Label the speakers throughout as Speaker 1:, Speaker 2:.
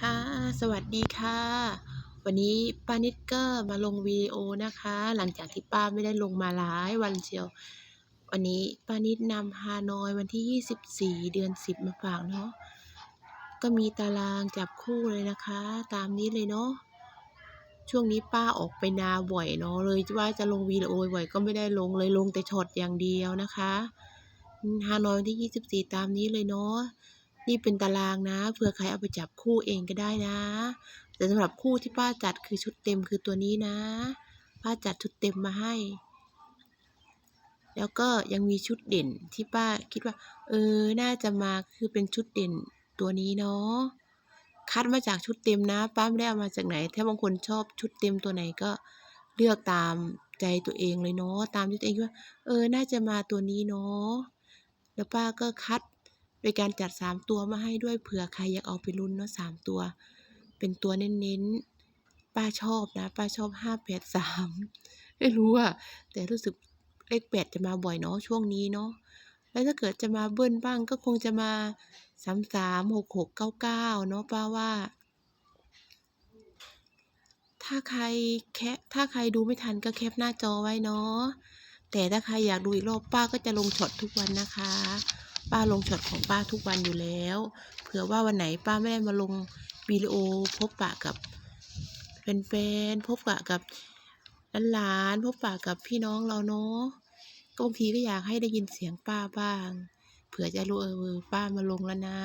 Speaker 1: ค่ะ สวัสดีค่ะ วันนี้ป้านิดก็มาลงวิดีโอนะคะ หลังจากที่ป้าไม่ได้ลงมาหลายวันเชียว วันนี้ป้านิดนำฮานอยวันที่ 24 เดือน 10 มาฝากเนาะ ก็มีตารางจับคู่เลยนะคะ ตามนี้เลยเนาะ ช่วงนี้ป้าออกไปนาบ่อยเนาะเลยว่าจะลงวิดีโอบ่อยก็ไม่ได้ลงเลยลงแต่ช็อตอย่างเดียวนะคะฮานอยวันที่ 24 ตามนี้เลยเนาะ นี่เป็นตารางนะเผื่อใครเอาไปจับคู่เองก็ได้นะ แต่สำหรับคู่ที่ป้าจัดคือชุดเต็มคือตัวนี้นะ ป้าจัดชุดเต็มมาให้ แล้วก็ยังมีชุดเด่นที่ป้าคิดว่า เออ น่าจะมาคือเป็นชุดเด่นตัวนี้เนาะคัดมาจากชุดเต็มนะ ป้าไม่ได้เอามาจากไหน ถ้าบางคนชอบชุดเต็มตัวไหนก็เลือกตามใจตัวเองเลยเนาะตามที่ตัวเองว่า เออ น่าจะมาตัวนี้เนาะแล้วป้าก็คัด โดยการจัด 3 ตัวมาให้ด้วยเผื่อใครอยากเอาไปลุ้นเนาะ3ตัว เป็นตัวเน้นๆ ป้าชอบนะ ป้าชอบ583ไม่รู้อะแต่รู้สึกเลข8จะมาบ่อยเนาะช่วงนี้เนาะแล้วถ้าเกิดจะมาเบิ้ลบ้างก็คงจะมา33 66 99เก้าเก้าเนาะป้าว่า ถ้าใครแคถ้าใครดูไม่ทันก็แคปหน้าจอไว้เนาะแต่ถ้าใครอยากดูอีกรอบป้าก็จะลงช็อตทุกวันนะคะ ป้าลงช็อตของป้าทุกวันอยู่แล้ว เผื่อว่าวันไหนป้าไม่ได้มาลงวิดีโอพบปะกับแฟนๆพบปะกับหลานๆพบปะกับพี่น้องเราเนาะก็บางทีก็อยากให้ได้ยินเสียงป้าบ้าง เผื่อจะรู้เออป้ามาลงแล้วนะ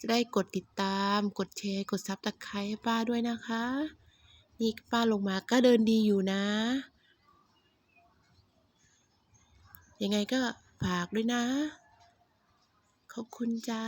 Speaker 1: จะได้กดติดตาม กดแชร์ กดซับตะไคร้ให้ป้าด้วยนะคะ นี่ป้าลงมาก็เดินดีอยู่นะ ยังไงก็ฝากด้วยนะ ขอบคุณจ้า